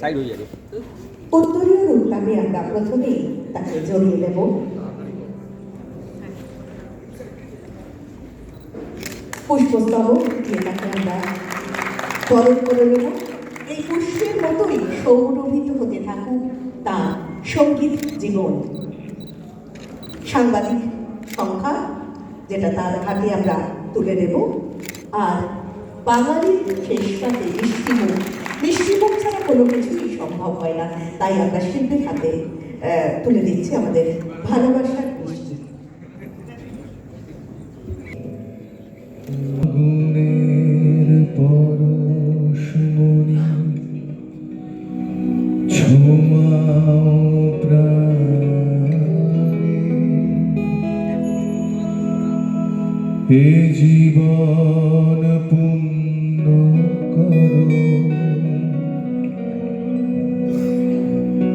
Side হয়ে যাবে উত্তরীয় রূপটাকে আমরা প্রথমেই তাকে জড়িয়ে দেব পুষ্পস্তবক করে নেব এই পুষ্পের মতোই সৌরভিত হতে থাকুক তার সংগীত জীবন সাংবাদিক সংখ্যা যেটা তার হাতে আমরা তুলে দেব আর বাঙালির শেষ রাতে মিষ্টিমুখ মিষ্টিমুখ ছাড়া কোনো কিছুই সম্ভব হয় না। তাই আমরা শিল্পীর হাতে তুলে দিচ্ছি আমাদের ভালোবাসার মিষ্টি জীবন পূর্ণ